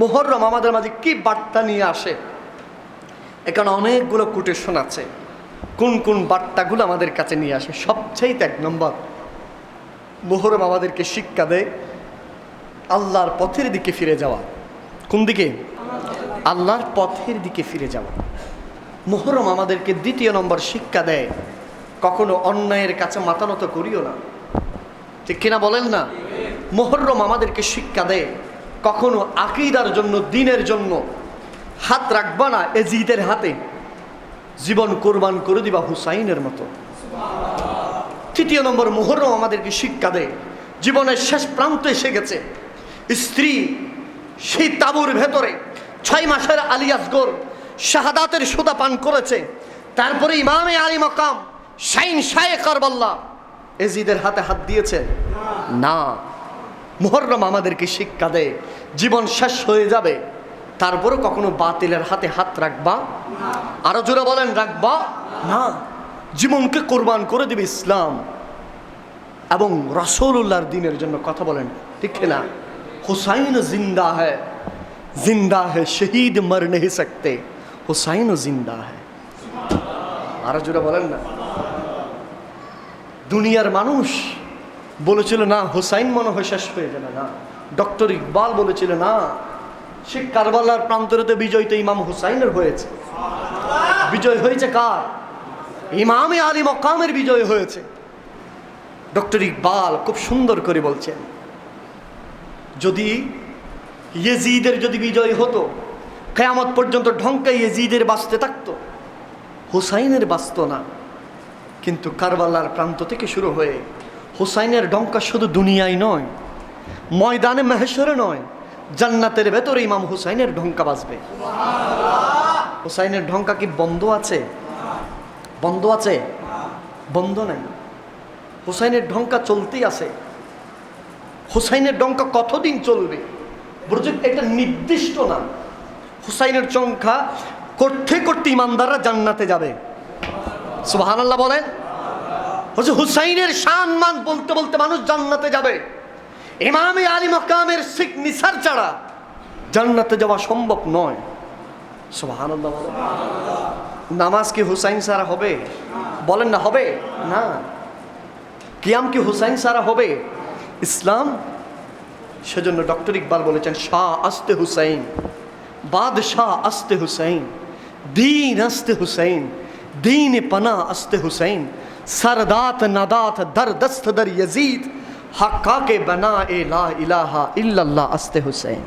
মোহররম আমাদের মাঝে কি বার্তা নিয়ে আসে? এখানে অনেকগুলো কোটেশন আছে। কোন কোন বার্তাগুলো আমাদের কাছে নিয়ে আসে? সবচেয়ে এক নম্বর মোহরম আমাদেরকে শিক্ষা দেয় আল্লাহর পথের দিকে ফিরে যাওয়া। কোন দিকে? আল্লাহর পথের দিকে ফিরে যাওয়া। মোহরম আমাদেরকে দ্বিতীয় নম্বর শিক্ষা দেয়, কখনো অন্যায়ের কাছে মাতানত করিও না। ঠিক কিনা বলেন না? মোহরম আমাদেরকে শিক্ষা দেয় কখনো আকিদার জন্য, দিনের জন্য হাত রাখবা না এজিদের হাতে। জীবন কোরবান করে দিবা হুসাইনের মতো। তৃতীয় নম্বর মোহরম আমাদেরকে শিক্ষা দেয়। জীবনের শেষ প্রান্ত এসে গেছে। স্ত্রী সেই তাবুর ভেতরে ছয় মাসের আলিয়াসগর শাহাদাতের সুদা পান করেছে। তারপরে ইমামে আলী মকাম শাইন শায়ে কারবাল্লা এজিদের হাতে হাত দিয়েছে। না মোহরম আমাদেরকে শিক্ষা দেয় জীবন শেষ হয়ে যাবে তারপরও কখনো বাতিলের হাতে হাত রাখবা? আরও জোরা বলেন রাখবা? না। জীবনকে কোরবান করে দিবে ইসলাম এবং রসৌল্লাহর দিনের জন্য কথা বলেন ঠিক না হুসাইন জিন্দা হ্যায়। জিন্দা হ্যায় শহীদ মর নেই সকতে। হুসাইন জিন্দা হ্যায়। আরও জোরা বলেন না। দুনিয়ার মানুষ বলেছিল, না, হুসাইন মনে হয় শেষ হয়ে যাবে, না। ডক্টর ইকবাল বলেছিল, না, সে কারবালার প্রান্তরেতে বিজয় তো ইমাম হুসাইনের হয়েছে। বিজয় হয়েছে কার? ইমামে আলী মকামের বিজয় হয়েছে। ডক্টর ইকবাল খুব সুন্দর করে বলছেন, যদি ইয়েজিদের যদি বিজয় হতো, কেয়ামত পর্যন্ত ঢঙ্কা ইয়েজিদের বাঁচতে থাকতো, হুসাইনের বাঁচত না। কিন্তু কারবালার প্রান্ত থেকে শুরু হয়ে হুসাইনের ডঙ্কা শুধু দুনিয়ায় নয়, ময়দানে মেহেশ্বরে নয়, জান্নাতের ভেতরে ইমাম হুসাইনের ঢঙ্কা বাজবে। হুসাইনের ঢঙ্কা কি বন্ধ আছে? বন্ধ আছে? বন্ধ নাই। হুসাইনের ঢঙ্কা চলতেই আছে। হুসাইনের ডঙ্কা কতদিন চলবে? বুঝছেন এটা নির্দিষ্ট না। হুসাইনের সংখ্যা করতে করতে ইমানদাররা জান্নাতে যাবে। আল্লাহ বলেন। হুসাইনের শান মান বলতে বলতে মানুষ জান্নাতে যাবে। ইমামে আলী মকামের শিখ নিসার ছাড়া জান্নাতে যাওয়া সম্ভব নয়। নামাজ কি হুসাইন সারা হবে? বলেন না, হবে? না। কিয়াম কি হুসাইন সারা হবে? ইসলাম সেজন্য ডক্টর ইকবাল বলেছেন, শাহ আস্তে হুসাইন, বাদশাহ আস্তে হুসাইন, দিন আস্তে হুসাইন দিন পানা আস্তে হুসাইন سردات ندات در دست در یزید، حقا کے بنا اے لا الہ الا اللہ، است حسین۔